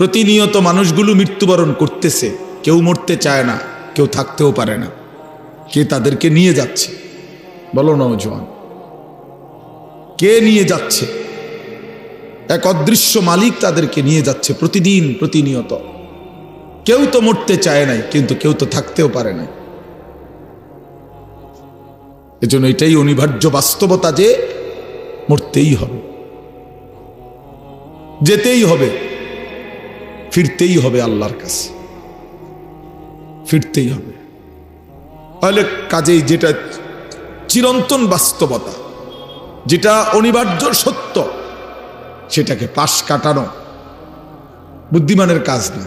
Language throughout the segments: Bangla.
প্রতিনিয়ত মানুষগুলো মৃত্যুবরণ করতেছে। কেউ মরতে চায় না, কেউ থাকতেও পারে না। কে তাদেরকে নিয়ে যাচ্ছে? বলো নৌজওয়ান কে নিয়ে যাচ্ছে? এক অদৃশ্য মালিক তাদেরকে নিয়ে যাচ্ছে প্রতিদিন, প্রতিনিয়ত। কেউ তো মরতে চায় নাই, কিন্তু কেউ তো থাকতেও পারে না এজন্য এটাই অনিবার্য বাস্তবতা যে মরতেই হবে। যেতেই হবে। ফিরতেই হবে আল্লাহর কাছে। ফিরতেই হবে। তাহলে কাজেই যেটা চিরন্তন বাস্তবতা, যেটা অনিবার্য সত্য, সেটাকে পাশ কাটানো বুদ্ধিমানের কাজ না।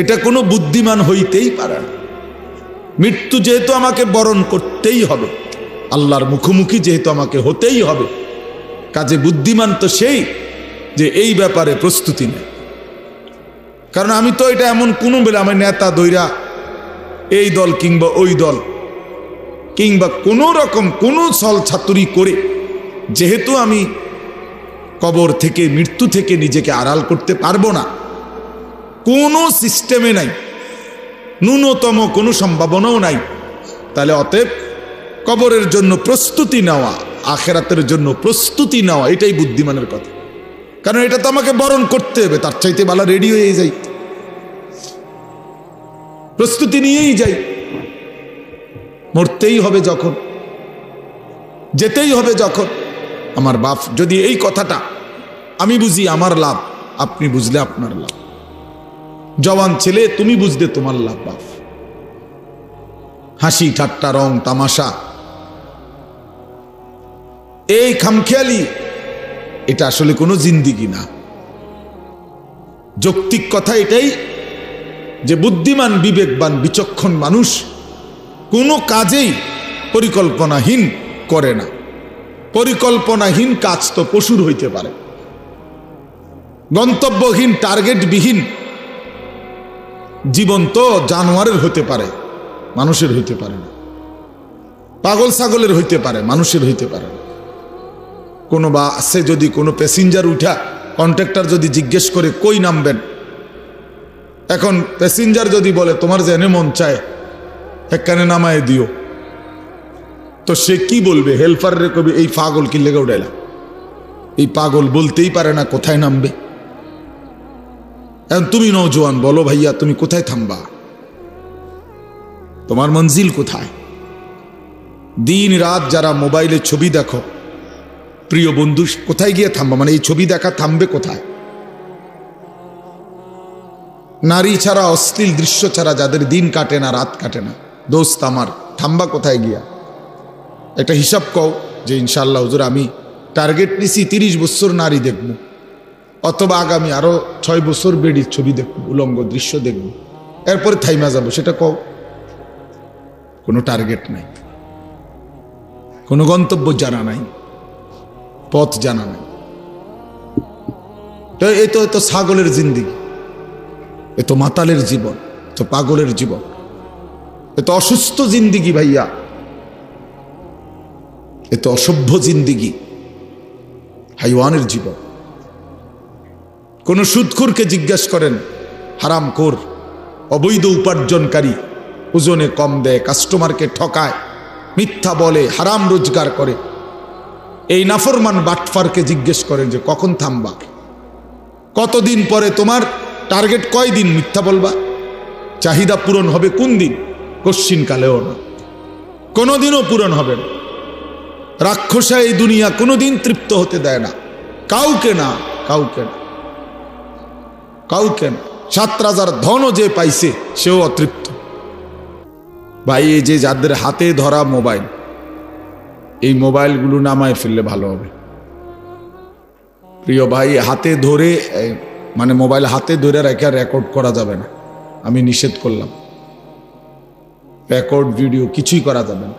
এটা কোনো বুদ্ধিমান হইতেই পারে না। মৃত্যু যেহেতু আমাকে বরণ করতেই হবে, আল্লাহর মুখোমুখি যেহেতু আমাকে হতেই হবে, কাজে বুদ্ধিমান তো সেই যে এই ব্যাপারে প্রস্তুতি নেয় কারণ আমি তো এটা এমন কোনো বেলা আমার নেতা দৈরা এই দল কিংবা ওই দল কিংবা কোনো রকম কোনো ছল ছাতুরি করে যেহেতু আমি কবর থেকে, মৃত্যু থেকে নিজেকে আড়াল করতে পারব না, কোনো সিস্টেমে নাই, ন্যূনতম কোনো সম্ভাবনাও নাই, তাহলে অতএব কবরের জন্য প্রস্তুতি নেওয়া, আখেরাতের জন্য প্রস্তুতি নেওয়া, এটাই বুদ্ধিমানের কথা। কারণ এটা তো আমাকে বরণ করতে হবে, তার চাইতে বালা রেডি হয়ে যাই। প্রস্তুতি নিয়েই যাই। মরতেই হবে যখন, যেতেই হবে যখন। আমার বাপ যদি এই কথাটা, আমি বুঝি আমার লাভ, আপনি বুঝলে আপনার লাভ। জওয়ান ছেলে, তুমি বুঝতে তোমার লাভ, বাপ। হাসি, ঠাট্টা, রং, তামাশা। এই খামখেয়ালি এটা আসলে কোনো জিন্দিগি না। যৌক্তিক কথা এটাই যে বুদ্ধিমান, বিবেকবান, বিচক্ষণ মানুষ কোনো কাজেই পরিকল্পনাহীন করে না। পরিকল্পনাহীন কাজ তো পশুর হইতে পারে। গন্তব্যহীন, টার্গেটবিহীন জীবন তো জানোয়ারের হতে পারে, মানুষের হইতে পারে না। পাগল ছাগলের হইতে পারে, মানুষের হইতে পারে না। কোনো বা আছে যদি কোনো প্যাসেঞ্জার উঠা কন্ট্রাক্টর যদি জিজ্ঞেস করে, কই নামবেন? এখন প্যাসেঞ্জার যদি বলে, তোমার জেনে মন চায় একখানে নামায় দিও। তো সে কি বলবে? হেল্পার রে কবি, এই পাগল কি লেগে উঠাইলা? এই পাগল বলতেই পারে না কোথায় নামবে। এখন তুমি নৌজওয়ান বলো ভাইয়া, তুমি কোথায় থামবা? তোমার মঞ্জিল কোথায়? দিন রাত যারা মোবাইলে ছবি দেখো প্রিয় বন্ধু, কোথায় গিয়ে থামবা? মানে এই ছবি দেখা থামবে কোথায়? নারী ছাড়া অশ্লীল দৃশ্য ছাড়া যাদের দিন কাটে না, রাত কাটে না। দোস্ত আমার, থামবা কোথায় গিয়া? একটা হিসাব কও যে ইনশাল্লাহ হুজুর, আমি টার্গেট নিছি তিরিশ বছর নারী দেখব, অথবা আগামী আরও ছয় বছর বেডির ছবি দেখব, উলঙ্গ দৃশ্য দেখব, এরপরে থাইমা যাব, সেটা কও। কোনো টার্গেট নাই, কোনো গন্তব্য জানা নাই। পথ জানা নাই তো এ তো ছাগলের জিন্দিগি। এ তো মাতালের জীবন তো পাগলের জীবন। এ তো অসুস্থ জিন্দিগি ভাইয়া। এ তো অসভ্য জিন্দিগি, হাইওয়ানের জীবন। কোন সুদখোরকে জিজ্ঞেস করেন, হারাম কোর অবৈধ উপার্জনকারী, ওজনে কম দেয় কাস্টমারকে ঠকায়, মিথ্যা বলে, হারাম রোজগার করে। এই নাফরমান বাটফারকে জিজ্ঞেস করেন যে, কখন থামবা? কতদিন পরে তোমার টার্গেট কয় দিন মিথ্যা বলবা? চাহিদা পূরণ হবে কোন দিন? কশ্চিন কালেও না। কোনোদিনও পূরণ হবে না। রাক্ষসা এই দুনিয়া কোনোদিন তৃপ্ত হতে দেয় না। কাউকে না কাউকে না। কাউকে না। সাত রাজার ধনও যে পাইছে, সেও অতৃপ্ত। ভাই, এই যে যাদের হাতে ধরা মোবাইল এই মোবাইলগুলো নামায় ফেললে ভালো হবে। প্রিয় ভাই, হাতে ধরে মানে মোবাইল হাতে ধরে রেখে রেকর্ড করা যাবে না। আমি নিষেধ করলাম। রেকর্ড ভিডিও কিছুই করা যাবে না।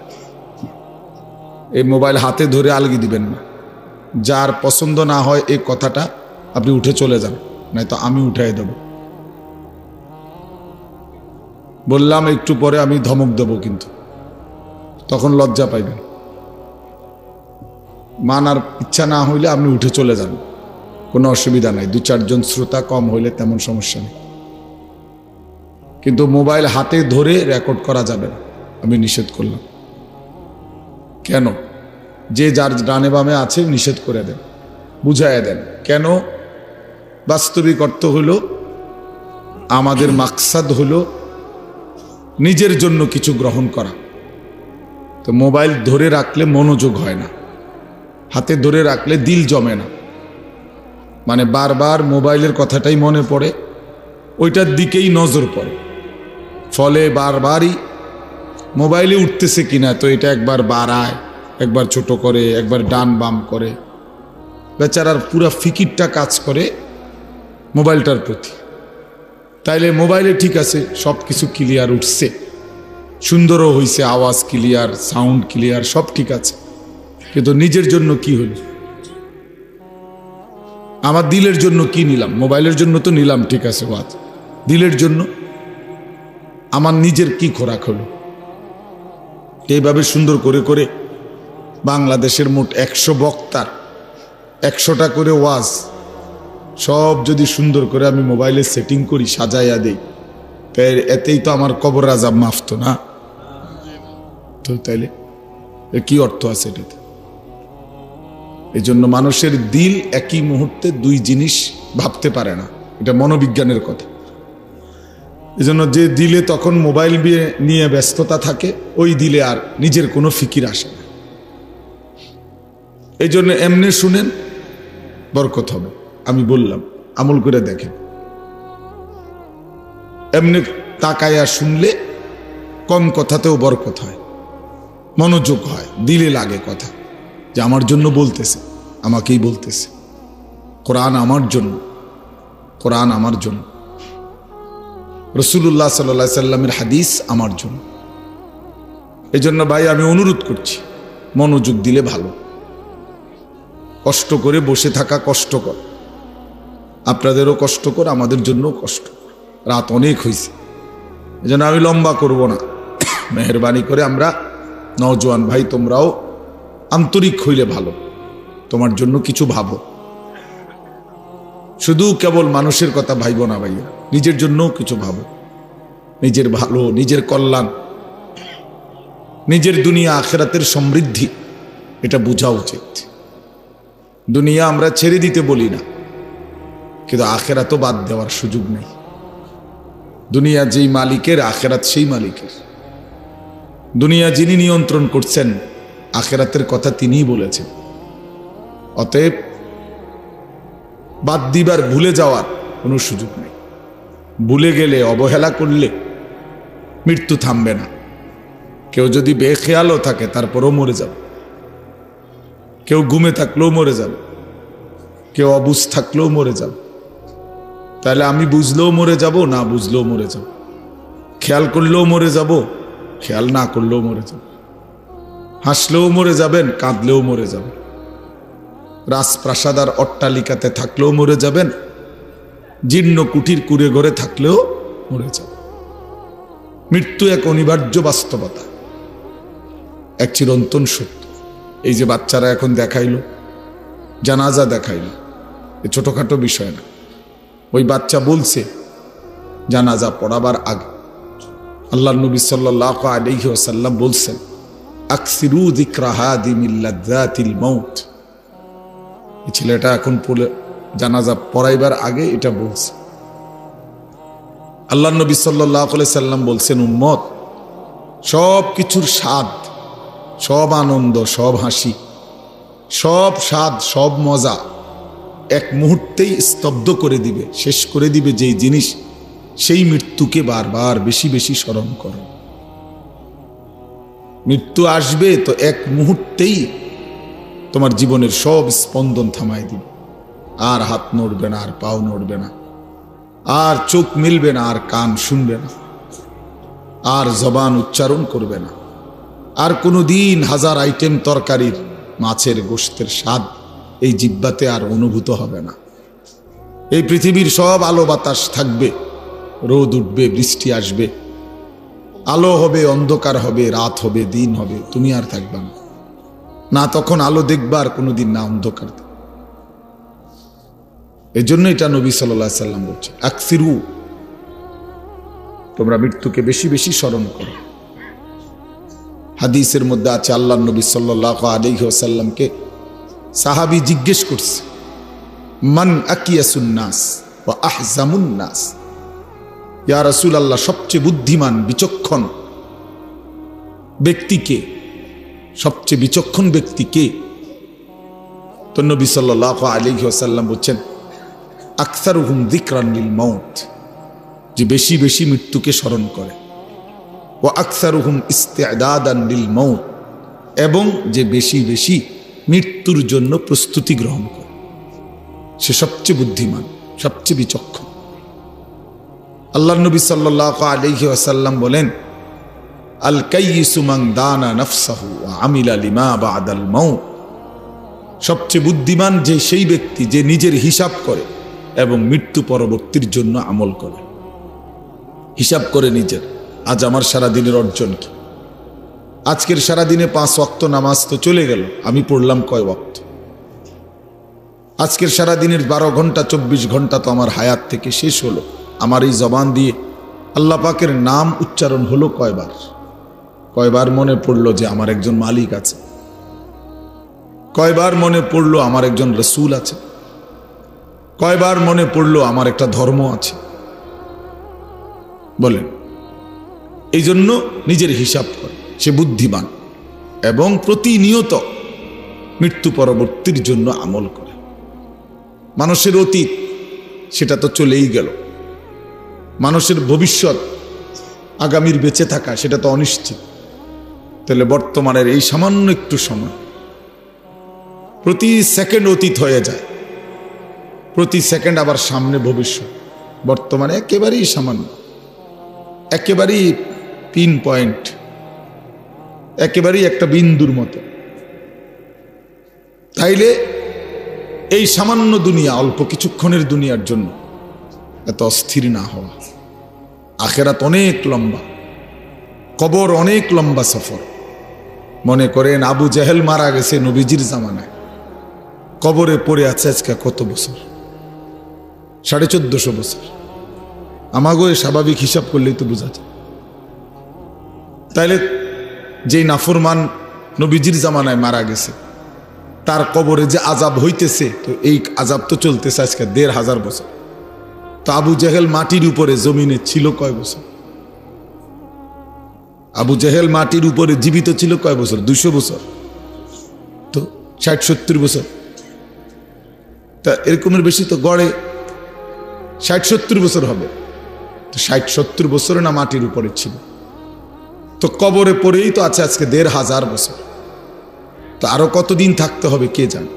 এই মোবাইল হাতে ধরে আলগি দিবেন না। যার পছন্দ না হয় এই কথাটা আপনি উঠে চলে যান, নয়তো আমি উঠাই দেব। বললাম, একটু পরে আমি ধমক দেব কিন্তু। তখন লজ্জা পাইবেন। মানার ইচ্ছা না হইলে আপনি উঠে চলে যান। কোনো অসুবিধা নাই। দু চারজন শ্রোতা কম হইলে তেমন সমস্যা নেই। কিন্তু মোবাইল হাতে ধরে রেকর্ড করা যাবে না। আমি নিষেধ করলাম। কেন? যে যার ডানে বামে আছে নিষেধ করে দেন। বুঝাইয়া দেন। কেন? বাস্তবিক অর্থ হলো আমাদের মাকসাদ হলো নিজের জন্য কিছু গ্রহণ করা। তো মোবাইল ধরে রাখলে মনোযোগ হয় না। হাতে ধরে রাখলে দিল জমে না। মানে বারবার মোবাইলের কথাটাই মনে পড়ে, ওইটার দিকেই নজর পড়ে। ফলে বারবারই মোবাইলে উঠতেছে কিনা তো এটা একবার বাড়ায়, একবার ছোট করে, একবার ডান বাম করে। বেচারার পুরা ফিকিরটা কাজ করে মোবাইলটার প্রতি। তাইলে মোবাইলে ঠিক আছে সব কিছু ক্লিয়ার উঠছে। সুন্দরও হইছে, আওয়াজ ক্লিয়ার সাউন্ড ক্লিয়ার সব ঠিক আছে। কিন্তু নিজের জন্য কি হইল আমার দিলের জন্য কি নিলাম? মোবাইলের জন্য তো নিলাম, ঠিক আছে ওয়াজ দিলের জন্য আমার নিজের কি খোরাক হলো? এইভাবে সুন্দর করে করে বাংলাদেশের মোট একশো বক্তার, একশোটা করে ওয়াজ, সব যদি সুন্দর করে আমি মোবাইলে সেটিং করি, সাজাইয়া দেই তাই এতেই তো আমার কবর আজাব মাফতো না? তো তাইলে কি অর্থ আছে এটাতে? এই জন্য মানুষের দিল একই মুহূর্তে দুই জিনিস ভাবতে পারে না। এটা মনোবিজ্ঞানের কথা। এই জন্য যে দিলে তখন মোবাইল নিয়ে নিয়ে ব্যস্ততা থাকে, ওই দিলে আর নিজের কোনো ফিকির আসে না। এই জন্য এমনি শুনেন, বরকত হবে। আমি বললাম, আমল করে দেখেন। এমনি তাকায়া শুনলে কম কথাতেও বরকত হয়। মনোযোগ হয়, দিলে লাগে কথা। যে আমার জন্য বলতেছে, আমাকেই বলতেছে। কোরআন আমার জন্য, কোরআন আমার জন্য। রসুল্লাহ সাল্লা সাল্লামের হাদিস আমার জন্য। এই জন্য ভাই আমি অনুরোধ করছি, মনোযোগ দিলে ভালো। কষ্ট করে বসে থাকা কষ্টকর। আপনাদেরও কষ্টকর আমাদের জন্য কষ্ট রাত অনেক হয়েছে এই আমি লম্বা করব না। মেহরবানি করে আমরা নওজোয়ান ভাই তোমরাও আন্তরিক হইলে ভালো। তোমার জন্য কিছু ভাবো। শুধু কেবল মানুষের কথা ভাইব না ভাইয়া, নিজের জন্যও কিছু ভাবো। নিজের ভালো, নিজের কল্যাণ, নিজের দুনিয়া আখেরাতের সমৃদ্ধি, এটা বোঝা উচিত। দুনিয়া আমরা ছেড়ে দিতে বলি না, কিন্তু আখেরাতও বাদ দেওয়ার সুযোগ নেই। দুনিয়া যেই মালিকের, আখেরাত সেই মালিকের। দুনিয়া যিনি নিয়ন্ত্রণ করছেন আখেরাতের কথা তিনিই বলেছেন। অতএব বাদ দিবার ভুলে যাওয়ার কোনো সুযোগ নেই। ভুলে গেলে, অবহেলা করলে মৃত্যু থামবে না। কেউ যদি বেখেয়ালও থাকে, তারপরও মরে যাবে। কেউ ঘুমে থাকলেও মরে যাবে। কেউ অবুজ থাকলেও মরে যাবে। তাহলে আমি বুঝলেও মরে যাব, না বুঝলেও মরে যাব। খেয়াল করলেও মরে যাব, খেয়াল না করলেও মরে যাব। হাসলেও মরে যাবেন, কাঁদলেও মরে যাবেন। রাজপ্রাসাদার অট্টালিকাতে থাকলেও মরে যাবেন, জীর্ণ কুটির কুড়ে ঘরে থাকলেও মরে যাবেন। মৃত্যু এক অনিবার্য বাস্তবতা। এক চিরন্তন সত্য। এই যে বাচ্চারা এখন দেখাইল, জানাজা দেখাইল, এ ছোটখাটো বিষয় না। ওই বাচ্চা বলছে, জানাজা পড়াবার আগে। আল্লাহ নবী সাল্লাহ আলহি ওসাল্লাম বলছেন আকসিরু মৌত এই ছেলেটা এখন পড়ে জানাজা পড়াইবার আগে এটা বলছে। আল্লাহ নবী সাল্লাহ সাল্লাম বলছেন, উম্মত সব কিছুর স্বাদ, সব আনন্দ, সব হাসি, সব স্বাদ, সব মজা এক মুহূর্তেই স্তব্ধ করে দিবে, শেষ করে দিবে যেই জিনিস, সেই মৃত্যুকে বারবার বেশি বেশি স্মরণ করো। মৃত্যু আসবে তো এক মুহূর্তেই তোমার জীবনের সব স্পন্দন থামাই দিবে। আর হাত নড়বে না, আর পাও নড়বে না, আর চোখ মিলবে না, আর কান শুনবে না, আর জবান উচ্চারণ করবে না। আর কোনো দিন হাজার আইটেম তরকারির মাছের গোষ্ঠের স্বাদ এই জিব্বাতে আর অনুভূত হবে না। এই পৃথিবীর সব আলো বাতাস থাকবে, রোদ উঠবে, বৃষ্টি আসবে আলো হবে, অন্ধকার হবে, রাত হবে, দিন হবে, তুমি আর থাকবে না। না, তখন আলো দেখবা আর কোনোদিন না অন্ধকার এই জন্য এটা নবী সাল্লাহ সাল্লাম বলছে আকসিরু, তোমরা মৃত্যুকে বেশি বেশি স্মরণ করো। হাদিসের মধ্যে আছে আল্লাহ নবী সাল্লাহ আলহি আসাল্লামকে সাহাবি জিজ্ঞেস করছে, মান আকিয়াসুন্নাস ও আহজামুন্নাস ইয়া রাসুল আল্লাহ সবচেয়ে বুদ্ধিমান, বিচক্ষণ ব্যক্তিকে সবচেয়ে বিচক্ষণ ব্যক্তি কে? তো নবী সাল্লাহ আলহি আসাল্লাম বলছেন আখতার হুম দিকরান্নিল মৌত যে বেশি বেশি মৃত্যুকে স্মরণ করে। ও আখতার হুম ইস্তেদাদিল মৌত এবং যে বেশি বেশি মৃত্যুর জন্য প্রস্তুতি গ্রহণ করে। সে সবচেয়ে বুদ্ধিমান, সবচেয়ে বিচক্ষণ। আল্লাহ নবী সাল্লাহ আলহি আসাল্লাম বলেন, আল কাইসুমাং দানা নফসাহু আমিল আলিমা বা আদাল মৌ সবচেয়ে বুদ্ধিমান যে সেই ব্যক্তি যে নিজের হিসাব করে এবং মৃত্যু পরবর্তীর জন্য আমল করে। হিসাব করে নিজের। আজ আমার সারা দিনের অর্জন কি? আজকের সারা দিনে পাঁচ ওয়াক্ত নামাজ তো চলে গেল, আমি পড়লাম কয় ওয়াক্ত? আজকের সারা দিনের বারো ঘণ্টা, চব্বিশ ঘণ্টা তো আমার হায়াত থেকে শেষ হলো। আমার এই জবান দিয়ে আল্লাহ পাকের নাম উচ্চারণ হলো কয়বার? কয়বার মনে পড়ল যে আমার একজন মালিক আছে? কয়বার মনে পড়ল আমার একজন রসুল আছে? কয়বার মনে পড়ল আমার একটা ধর্ম আছে? বলেন, এই জন্য নিজের হিসাব করে, সে বুদ্ধিমান এবং প্রতিনিয়ত মৃত্যু পরবর্তীর জন্য আমল করে। মানুষের অতীত, সেটা তো চলেই গেল। মানুষের ভবিষ্যৎ আগামীর বেঁচে থাকা, সেটা তো অনিশ্চিত। তাহলে বর্তমানের এই সামান্য একটু সময়, প্রতি সেকেন্ড অতীত হয়ে যায়, প্রতি সেকেন্ড আবার সামনে ভবিষ্যৎ। বর্তমানে একেবারেই সামান্য, একেবারেই পিন পয়েন্ট, একেবারেই একটা বিন্দুর মতো। তাইলে এই সামান্য দুনিয়া, অল্প কিছুক্ষণের দুনিয়ার জন্য এত অস্থির না হওয়া। আখেরাত অনেক লম্বা। কবর অনেক লম্বা সফর। মনে করেন আবু জাহেল মারা গেছে নবীজির জামানায়। কবরে পড়ে আছে আজকে কত বছর? সাড়ে চোদ্দশো বছর। আমাগো স্বাভাবিক হিসাব করলেই তো বোঝা যায়। তাইলে যেই নাফরমান নবীজির জামানায় মারা গেছে, তার কবরে যে আজাব হইতেছে, তো এই আজাব তো চলতেছে আজকে দেড় হাজার বছর। তো আবু জেহেল মাটির উপরে জমিনে ছিল কয় বছর? আবু জেহেল মাটির উপরে জীবিত ছিল কয় বছর? দুশো বছর। তো ষাট, সত্তর বছর। তা এরকমের বেশি তো গড়ে ষাট, সত্তর বছর হবে। তো ষাট, সত্তর বছর না মাটির উপরে ছিল। তো কবরে পড়েই তো আছে আজকে দেড় হাজার বছর। তো আরও কতদিন থাকতে হবে কে জানে?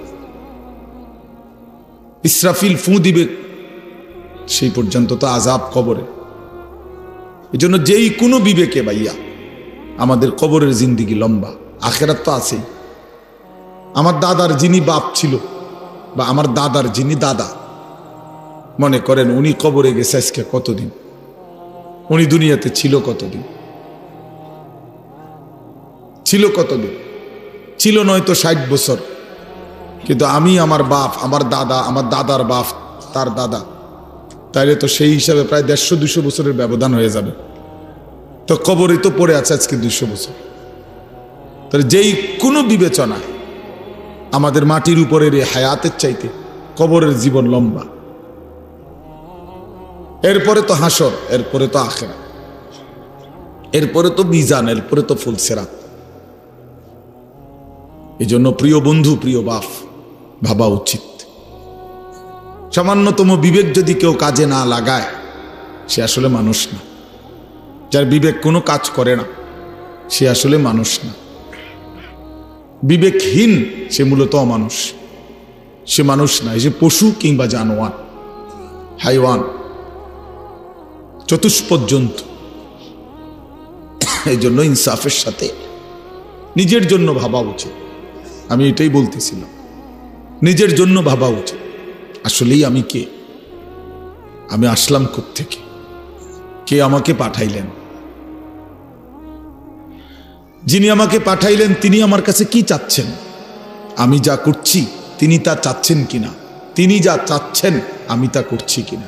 ইসরাফিল ফু দিবে সেই পর্যন্ত তো আজাব কবরে। এই জন্য যেই কোনো বিবেকে ভাইয়া, আমাদের কবরের জিন্দিগি লম্বা, আখেরাত তো আছেই। আমার দাদার যিনি বাপ ছিল, বা আমার দাদার যিনি দাদা, মনে করেন উনি কবরে গেছে আজকে কতদিন? উনি দুনিয়াতে ছিল কতদিন? ছিল কতদিন? ছিল নয়তো ষাট বছর। কিন্তু আমি, আমার বাপ, আমার দাদা, আমার দাদার বাপ, তার দাদা তাইলে তো সেই হিসাবে প্রায় দেড়শো দুশো বছরের ব্যবধান হয়ে যাবে। তো কবরে তো পড়ে আছে আজকে দুশো বছর। তাহলে যেই কোনো বিবেচনা আমাদের মাটির উপরের এই হায়াতের চাইতে কবরের জীবন লম্বা। এরপরে তো হাসর, এরপরে তো আখেরা, এরপরে তো মিজান, এরপরে তো ফুলসেরাত। এই জন্য প্রিয় বন্ধু, প্রিয় বাপ, ভাবা উচিত। সামান্যতম বিবেক যদি কেউ কাজে না লাগায়, সে আসলে মানুষ না। যার বিবেক কোনো কাজ করে না, সে আসলে মানুষ না। বিবেকহীন, সে মূলত অমানুষ। সে মানুষ না সে পশু কিংবা জানোয়ার, হাইওয়ান চতুষ্পদ জন্তু এই জন্য ইনসাফের সাথে নিজের জন্য ভাবা উচিত। আমি এটাই বলতেছিলাম। নিজের জন্য ভাবা উচিত। আসলেই আমি কে? আমি আসলাম থেকে কে আমাকে পাঠাইলেন? যিনি আমাকে পাঠাইলেন, তিনি আমার কাছে কি চাচ্ছেন? আমি যা করছি, তিনি তা চাচ্ছেন কিনা? তিনি যা চাচ্ছেন, আমি তা করছি কিনা?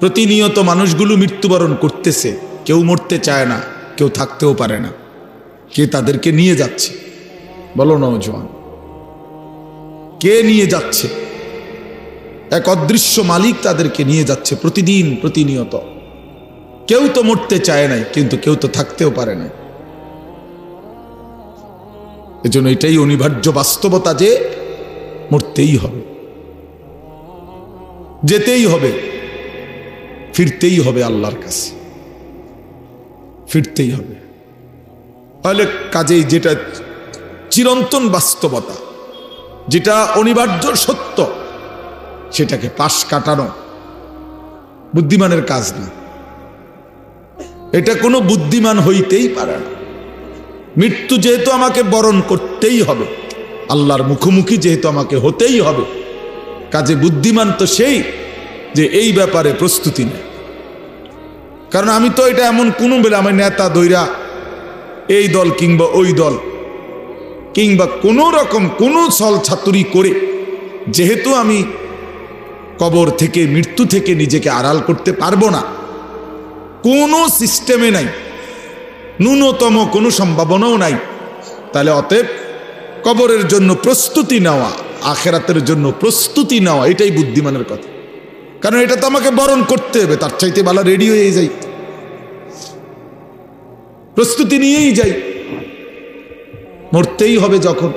প্রতিনিয়ত মানুষগুলো মৃত্যুবরণ করতেছে। কেউ মরতে চায় না, কেউ থাকতেও পারে না। কে তাদেরকে নিয়ে যাচ্ছে? বলো নৌজওয়ান কে নিয়ে যাচ্ছে? এক অদৃশ্য মালিক তাদেরকে নিয়ে যাচ্ছে প্রতিদিন প্রতিনিয়ত। কেউ তো মরতে চায় নাই, কিন্তু কেউ তো থাকতেও পারে না এজন্য এটাই অনিবার্য বাস্তবতা যে মরতেই হবে। যেতেই হবে, ফিরতেই হবে আল্লাহর কাছে। ফিরতেই হবে। তাহলে কাজেই যেটা চিরন্তন বাস্তবতা যেটা অনিবার্য সত্য, সেটাকে পাশ কাটানো বুদ্ধিমানের কাজ না। এটা কোনো বুদ্ধিমান হইতেই পারে না। মৃত্যু যেহেতু আমাকে বরণ করতেই হবে, আল্লাহর মুখোমুখি যেহেতু আমাকে হতেই হবে, কাজে বুদ্ধিমান তো সেই যে এই ব্যাপারে প্রস্তুতি নেয়। কারণ আমি তো এটা এমন কোনো বেলা আমার নেতা দৈরা এই দল কিংবা ওই দল কিংবা কোনো রকম কোনো ছল ছাতুরি করে যেহেতু আমি কবর থেকে, মৃত্যু থেকে নিজেকে আড়াল করতে পারব না, কোনো সিস্টেমে নাই, ন্যূনতম কোনো সম্ভাবনাও নাই, তাহলে অতএব কবরের জন্য প্রস্তুতি নেওয়া, আখেরাতের জন্য প্রস্তুতি নেওয়া, এটাই বুদ্ধিমানের কথা। কারণ এটা তো আমাকে বরণ করতে হবে, তার চাইতে বালা রেডি হয়ে যাই। প্রস্তুতি নিয়েই যাই। মরতেই হবে যখন,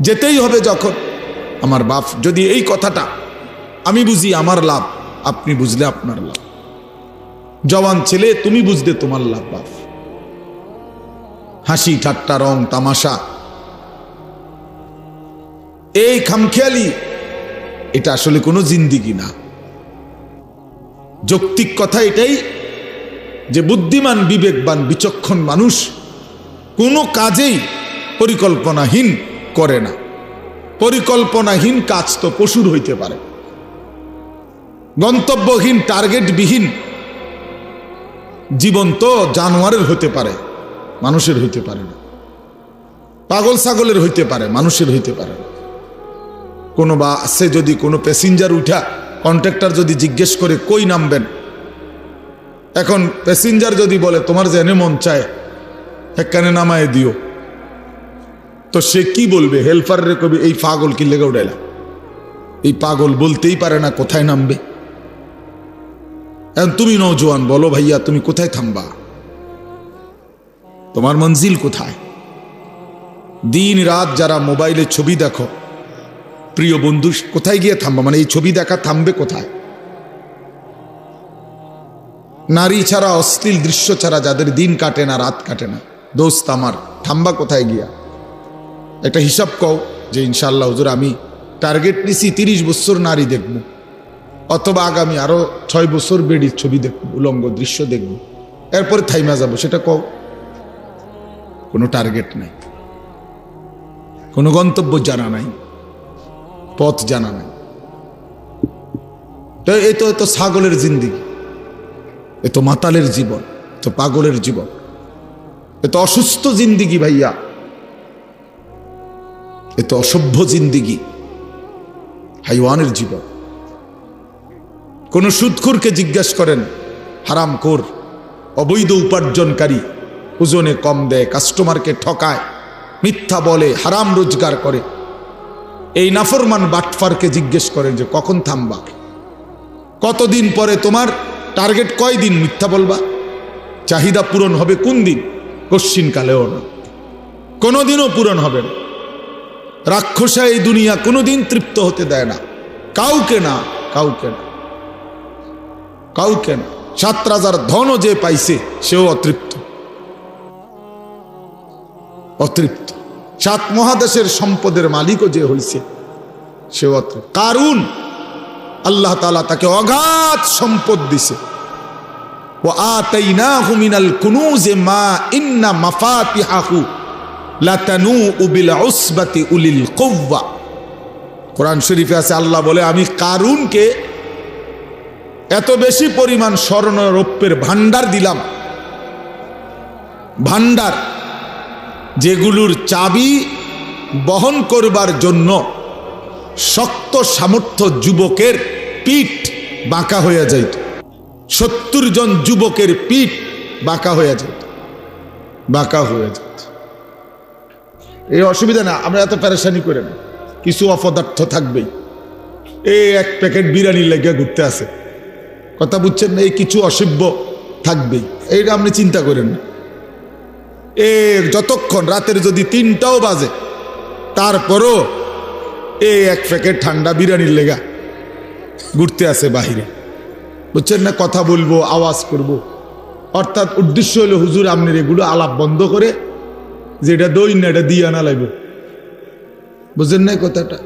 যেতেই হবে যখন। আমার বাপ, যদি এই কথাটা আমি বুঝি আমার লাভ, আপনি বুঝলে আপনার লাভ। জওয়ান ছেলে, তুমি বুঝতে তোমার লাভ, বাপ। হাসি, ঠাট্টা, রং, তামাশা। এই খামখেয়ালি, এটা আসলে কোনো জিন্দিগি না। যৌক্তিক কথা এটাই যে বুদ্ধিমান, বিবেকবান, বিচক্ষণ মানুষ কোনো কাজেই পরিকল্পনাহীন করে না। পরিকল্পনাহীন কাজ তো পশুর হইতে পারে। গন্তব্যহীন, টার্গেটবিহীন জীবন তো জানোয়ারের হতে পারে, মানুষের হইতে পারে না। পাগল ছাগলের হইতে পারে, মানুষের হইতে পারে না। কোনো বা আছে যদি কোনো প্যাসেঞ্জার উঠা কন্ট্রাক্টর যদি জিজ্ঞেস করে কই নামবেন? এখন প্যাসেঞ্জার যদি বলে, তোমার জেনে মন চায় একখানে নামায় দিও। তো সে কি বলবে? হেল্পার রে কবি, এই পাগল কি লেগে উঠাইলা এই পাগল বলতেই পারে না কোথায় নামবে। এখন তুমি নৌজোয়ান বলো ভাইয়া, তুমি কোথায় থামবা? তোমার মঞ্জিল কোথায়? দিন রাত যারা মোবাইলে ছবি দেখো, প্রিয় বন্ধু, কোথায় গিয়ে থামবা? মানে এই ছবি দেখা থামবে কোথায়? নারী ছাড়া অশ্লীল দৃশ্য ছাড়া যাদের দিন কাটে না, রাত কাটে না। দোস্ত আমার, থামবা কোথায় গিয়া? একটা হিসাব কও যে ইনশাল্লাহ হুজুর আমি টার্গেট নিছি তিরিশ বছর নারী দেখব, অথবা আগামী আরও ছয় বছর বেডির ছবি দেখব, উলঙ্গ দৃশ্য দেখব, এরপরে থাইমা যাব, সেটা কও। কোনো টার্গেট নাই, কোনো গন্তব্য জানা নাই, পথ জানা নাই। তো এই তো তো ছাগলের জিন্দিগি, এ তো মাতালের জীবন তো পাগলের জীবন। এ তো অসুস্থ জিন্দিগি ভাইয়া। এ তো অসভ্য জিন্দিগি। হাইওয়ানের জীবন। কোন সুদখুরকে জিজ্ঞাসা করেন, হারাম কোর, অবৈধ উপার্জনকারী, ওজনে কম দেয়, কাস্টমারকে ঠকায়, মিথ্যা বলে, হারাম রোজগার করে। এই নাফরমান বাটফারকে জিজ্ঞেস করেন যে, কখন থামবা? কতদিন পরে তোমার টার্গেট কয় দিন মিথ্যা বলবা? চাহিদা পূরণ হবে কোন দিন? কশ্চিন কালেও না। কোনোদিনও পূরণ হবে না। রাক্ষসা এই দুনিয়া কোনোদিন তৃপ্ত হতে দেয় না। কাউকে না কাউকে না। কাউকে না। সাত রাজার ধনও যে পাইছে, সেও অতৃপ্ত। অতৃপ্ত। সাত মহাদেশের সম্পদের মালিকও যে হইছে, সেও অতৃপ্ত। কারুন? আল্লাহ তালা তাকে অগাধ সম্পদ দিছে। মিনাল কুনুজে মা ইন্না মাফাতিহাহু লাতানু উবিল উসবাতি উলিল কৌবা কোরআন শরীফে আছে, আল্লাহ বলে, আমি কারুনকে এত বেশি পরিমাণ স্বর্ণ রৌপ্যের ভান্ডার দিলাম। ভান্ডার যেগুলোর চাবি বহন করবার জন্য শক্ত সামর্থ্য যুবকের পিঠ বাঁকা হইয়া যাইত। সত্তর জন যুবকের পিঠ বাঁকা হইয়া যাইত বাঁকা হয়ে যেত। এই অসুবিধা না, আমরা এত প্যারেশানি করে না কিছু অপদার্থ থাকবেই। এই এক প্যাকেট বিরিয়ানি লেগে ঘুরতে আছে। কথা বুঝছেন না, এই কিছু অসভ্য থাকবেই। এইটা আপনি চিন্তা করেন না। এ যতক্ষণ রাতের যদি তিনটাও বাজে, তারপরও এই এক প্যাকেট ঠান্ডা বিরিয়ানির লেগা ঘুরতে আছে বাহিরে। বুঝছেন না? কথা বলব, আওয়াজ করব। অর্থাৎ উদ্দেশ্য হলো, হুজুর, আপনার এগুলো আলাপ বন্ধ করে যে এটা দই না, এটা দিয়ে আনা লাগবে। বুঝলেন না কথাটা?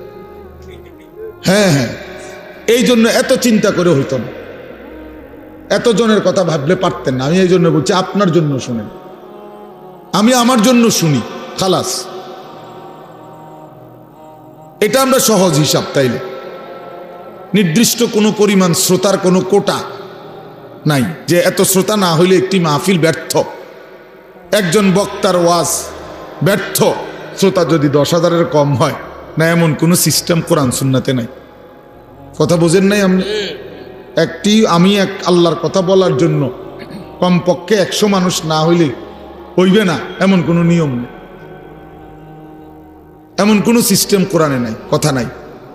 হ্যাঁ হ্যাঁ। এই জন্য এত চিন্তা করে হইতো না। এত জনের কথা ভাবলে পারতেন না। আমি এই জন্য বলছি, আপনার জন্য শুনেন। আমি আমার জন্য শুনি, খালাস। এটা আমরা সহজ হিসাব, তাইলে। নির্দিষ্ট কোনো পরিমাণ শ্রোতার কোনো কোটা নাই যে এত শ্রোতা না হইলে একটি মাহফিল ব্যর্থ। একজন বক্তার ওয়াজ ব্যর্থ। শ্রোতা যদি দশ হাজারের কম হয়, না এমন কোনো সিস্টেম কোরআন সুন্নাতে নাই। কথা বোঝেন নাই আপনি? একটি, আমি এক আল্লাহর কথা বলার জন্য কমপক্ষে একশো মানুষ না হইলে হইবে না, এমন কোনো নিয়ম নেই। এমন কোনো সিস্টেম কোরআনে নাই, কথা নাই।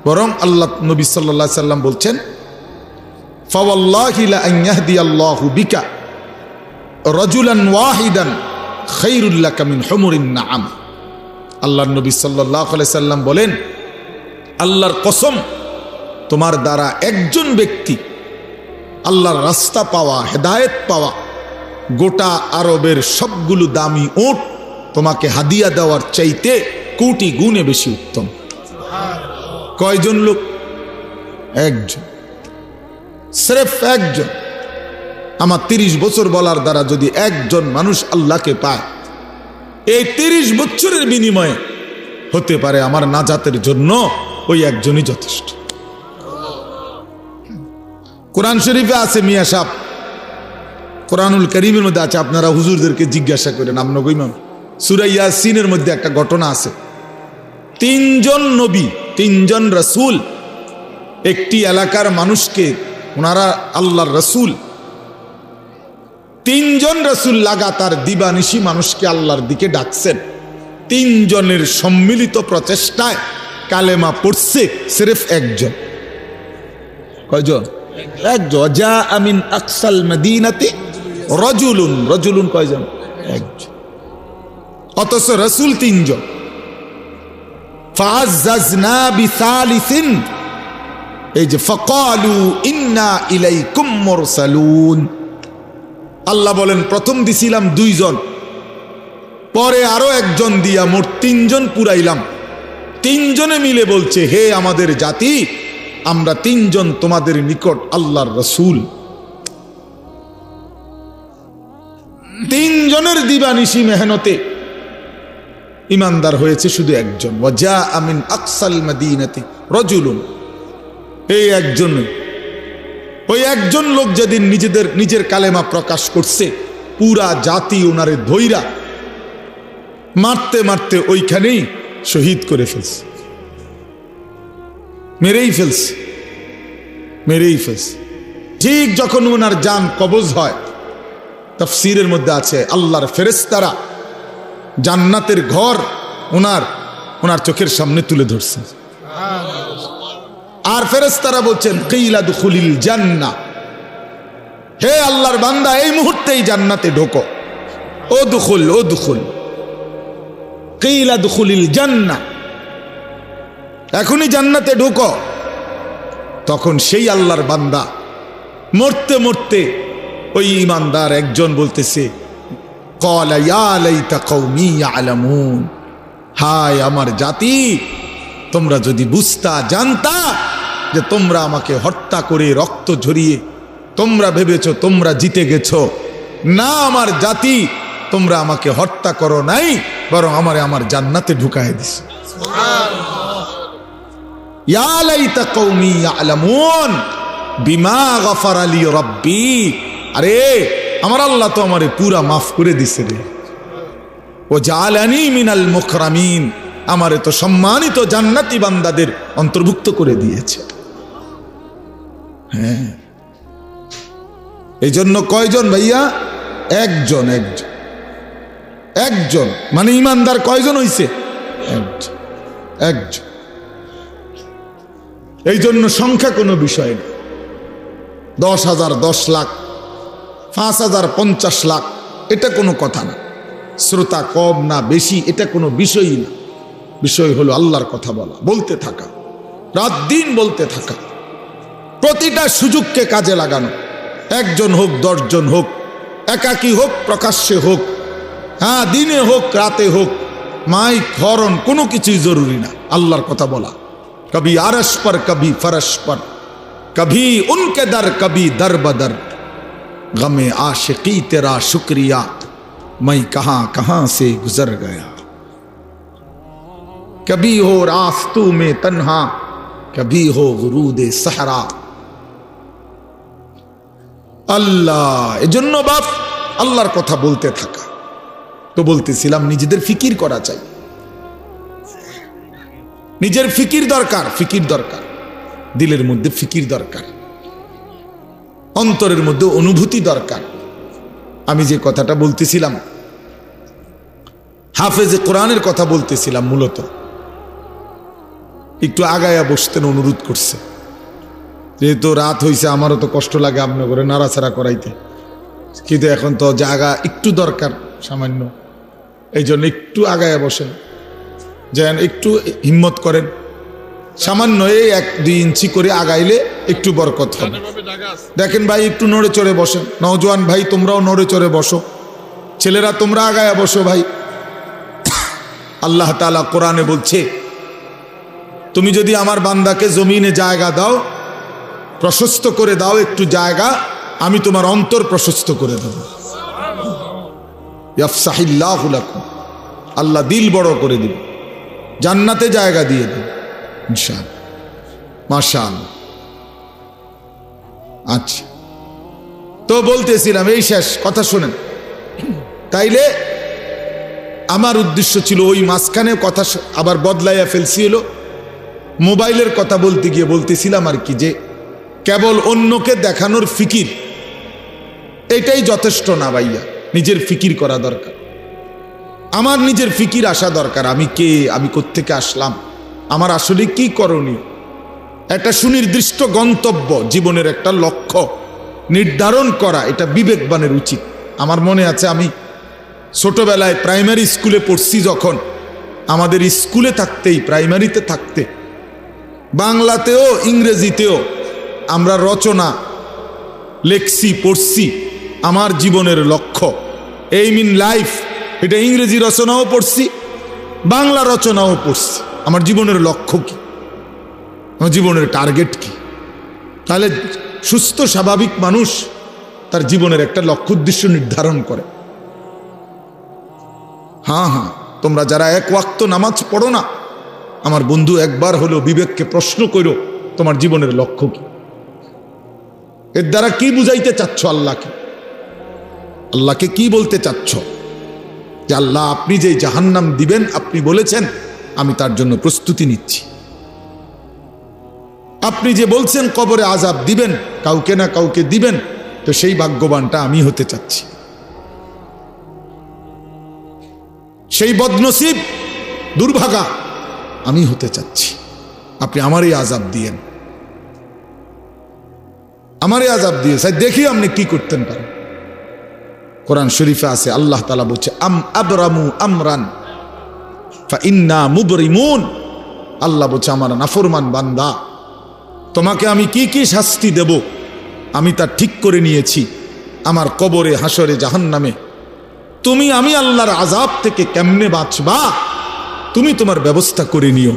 বরং আল্লাহ নবী সাল্লাহ সাল্লাম বলছেন বিকা রাজুলান ওয়াহিদান খাইরুল লাকা মিন হুমুরিন নাআম। আল্লাহর নবী আলাইহি সাল্লাম বলেন, আল্লাহর কসম, তোমার দ্বারা একজন ব্যক্তি আল্লাহর রাস্তা পাওয়া, হেদায়েত পাওয়া, গোটা আরবের সবগুলো দামি ওট তোমাকে হাদিয়া দেওয়ার চাইতে কোটি গুণে বেশি উত্তম। কয়জন লোক? একজন। স্রেফ একজন। আমার তিরিশ বছর বলার দ্বারা যদি একজন মানুষ আল্লাহকে পায়, এই তিরিশ বছরের বিনিময়ে হতে পারে আমার নাজাতের জন্য ওই একজনই যথেষ্ট। কোরআন শরীফে আছে মিয়া সাহ। কোরআনুল করিমের মধ্যে আছে, আপনারা হুজুরদেরকে জিজ্ঞাসা করেন আপনার ইমাম। সুরাইয়া সিনের মধ্যে একটা ঘটনা আছে। তিনজন নবী তিনজন রসুল, একটি এলাকার মানুষকে, ওনারা আল্লাহর রসুল। তিনজন রসুল লাগাতার দিবানিশি মানুষকে আল্লাহর দিকে ডাকছেন। তিনজনের সম্মিলিত প্রচেষ্টায় কালেমা পড়ছে সিরেফ একজন। কয়জন? একজন। যা আমিন আকসাল মদিনাতে রজুলুন। রজুলুন কয়জন? একজন। অথচ রসুল তিনজন। এই যে ফকালু ইন্না ইলাইকুম মুরসালুন। আল্লাহ বলেন, প্রথম দিছিলাম দুইজন, পরে আরও একজন দিয়া মোট তিনজন পুরাইলাম। তিনজনে মিলে বলছে, হে আমাদের জাতি, আমরা তিনজন তোমাদের নিকট আল্লাহর রসুল। তিনজনের দিবানিশি মেহনতে ইমানদার হয়েছে শুধু একজন। ওয়াজা আমিন আকসাল রজুলুন। এই একজন, ওই একজন লোক যেদিন নিজেদের, নিজের কালেমা প্রকাশ করছে, পুরা জাতি ওনারে ধৈরা মারতে মারতে ওইখানেই শহীদ করে ফেলছে। মেরেই ফেলছে মেরেই ফেলছে। ঠিক যখন ওনার যান কবজ হয়, তফসিরের মধ্যে আছে, আল্লাহর ফেরেস্তারা জান্নাতের ঘর ওনার ওনার চোখের সামনে তুলে ধরছে। আর ফেরেস্তারা বলছেন কেইলা জান্না হে আল্লাহর বান্দা, এই মুহূর্তেই জান্নাতে ঢোকো। ও দুখুল ও দুখুল। কেইলা জান্না এখনই জান্নাতে ঢুকো। তখন সেই আল্লাহর বান্দা মরতে মরতে ওই ইমানদার একজন বলতেছে কলা ইয়ালামুন হায় আমার জাতি, তোমরা যদি বুঝতা, জানতা যে তোমরা আমাকে হত্যা করে রক্ত ঝরিয়ে, তোমরা ভেবেছো তোমরা জিতে গেছো। না আমার জাতি, তোমরা আমাকে হত্যা করো নাই, বরং আমারে আমার জান্নাতে ঢুকায় দিস। বিমা গফার আলী রব্বি। আরে আমার আল্লাহ তো আমারে পুরা মাফ করে দিছে রে। ও জালানি মিনাল মুখরামিন আমারে তো সম্মানিত জান্নাতি বান্দাদের অন্তর্ভুক্ত করে দিয়েছে। হ্যাঁ। এই জন্য কয়জন ভাইয়া? একজন একজন। একজন। মানে ইমানদার কয়জন হইছে? একজন। একজন। এই জন্য সংখ্যা কোনো বিষয় না। দশ হাজার দশ লাখ পাঁচ হাজার পঞ্চাশ লাখ। এটা কোনো কথা না। শ্রোতা কম না বেশি, এটা কোনো বিষয়ই না। বিষয় হলো আল্লাহর কথা বলা, বলতে থাকা। রাত দিন বলতে থাকা। প্রতিটা সুযোগকে কাজে লাগানো। একজন হোক, দশজন হোক, একাকী হোক, প্রকাশ্যে হোক হ্যাঁ দিনে হোক, রাতে হোক, মাইক, হরণ, কোনো কিছুই জরুরি না, আল্লাহর কথা বলা। কবি আরস পর, কবি ফরস পর, কবি উনকে দর, কবি দর বদর غم عاشقی تیرا شکریہ، میں کہاں کہاں سے گزر گیا۔ کبھی ہو راستوں میں تنہا، کبھی ہو غرود صحرا۔ سہرا اللہ یہ جو اللہ کتھا بولتے تھا تو بولتے سیل فکر کرا چاہیے۔ نجر فکر درکار فکر درکار دلیر مد فکر درکار অন্তরের মধ্যে অনুভূতি দরকার। আমি যে কথাটা বলতেছিলাম, হাফেজে কোরআনের কথা বলতেছিলাম মূলত। একটু আগায়া বসতেন, অনুরোধ করছে। যেহেতু রাত হয়েছে আমারও তো কষ্ট লাগে আপনার করে নাড়াচাড়া করাইতে। কিন্তু এখন তো জায়গা একটু দরকার, সামান্য। এই জন্য একটু আগায়া বসেন। যেন একটু হিম্মত করেন। সামান্য এই এক দুই ইঞ্চি করে আগাইলে একটু বরকত হবে। দেখেন ভাই, একটু নড়ে চড়ে বসেন। নওজোয়ান ভাই, তোমরাও নড়ে চড়ে বসো। ছেলেরা, তোমরা আগায় বসো ভাই। আল্লাহ তালা কোরআনে বলছে, তুমি যদি আমার বান্দাকে জমিনে জায়গা দাও, প্রশস্ত করে দাও, একটু জায়গা, আমি তোমার অন্তর প্রশস্ত করে দেব। আল্লাহ দিল বড় করে দিবে। জান্নাতে জায়গা দিয়ে দেবে। ইনশাআল্লাহ। মাশাআল্লাহ। আচ্ছা। তো বলতেছিলাম, এই শেষ, কথা শোনেন। তাইলে আমার উদ্দেশ্য ছিল ওই মাঝখানে কথা আবার বদলাইয়া ফেলছি হলো। মোবাইলের কথা বলতে গিয়ে বলতেছিলাম আর কি যে, কেবল অন্যকে দেখানোর ফিকির, এটাই যথেষ্ট না ভাইয়া, নিজের ফিকির করা দরকার। আমার নিজের ফিকির আসা দরকার, আমি কে, আমি কোত্থেকে আসলাম? আমার আসলে কি করণীয়? একটা সুনির্দিষ্ট গন্তব্য, জীবনের একটা লক্ষ্য নির্ধারণ করা, এটা বিবেকবানের উচিত। আমার মনে আছে, আমি ছোটবেলায় প্রাইমারি স্কুলে পড়ছি যখন। আমাদের স্কুলে থাকতেই, প্রাইমারিতে থাকতে, বাংলাতেও, ইংরেজিতেও আমরা রচনা লেখছি, পড়ছি, আমার জীবনের লক্ষ্য। এইম মিন লাইফ এটা ইংরেজি রচনাও পড়ছি, বাংলা রচনাও পড়ছি। আমার জীবনের লক্ষ্য কি? আমার জীবনের টার্গেট কি? তাহলে সুস্থ, স্বাভাবিক মানুষ তার জীবনের একটা লক্ষ্য, উদ্দেশ্য নির্ধারণ করে। হ্যাঁ হ্যাঁ তোমরা যারা এক ওয়াক্ত নামাজ পড়ো না, আমার বন্ধু একবার হলো বিবেককে প্রশ্ন করো, তোমার জীবনের লক্ষ্য কি? এর দ্বারা কি বুঝাইতে চাচ্ছ আল্লাহকে? আল্লাহকে কি বলতে চাচ্ছ? যে আল্লাহ, আপনি যে জাহান্নাম দিবেন, আপনি বলেছেন আমি তার জন্য প্রস্তুতি নিচ্ছি। আপনি যে বলছেন কবরে আজাব দিবেন, কাউকে না কাউকে দিবেন, তো সেই ভাগ্যবানটা আমি হতে চাচ্ছি। সেই বদনসিব, দুর্ভাগা, আমি হতে চাচ্ছি। আপনি আমারই আজাব দিয়েন। আমারই আজাব দিয়ে, স্যার, দেখি আপনি কি করতেন পারেন। কোরআন শরীফে আছে, আল্লাহ তালা বলছে, আম আবরামু আমরান। ইন্না মুবরিমুন আল্লাহ বলছে, আমার নাফরমান বান্দা, তোমাকে আমি কি কি শাস্তি দেব? আমি তা ঠিক করে নিয়েছি, আমার কবরে, হাসরে, জাহান্নামে। তুমি আমি আল্লাহর আজাব থেকে কেমনে বাঁচবা? তুমি তোমার ব্যবস্থা করে নিও।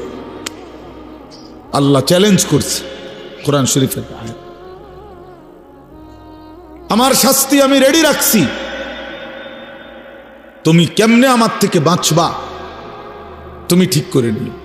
আল্লাহ চ্যালেঞ্জ করছে কোরআন শরীফের আমার শাস্তি আমি রেডি রাখছি। তুমি কেমনে আমার থেকে বাঁচবা? তুমি ঠিক করে নিও।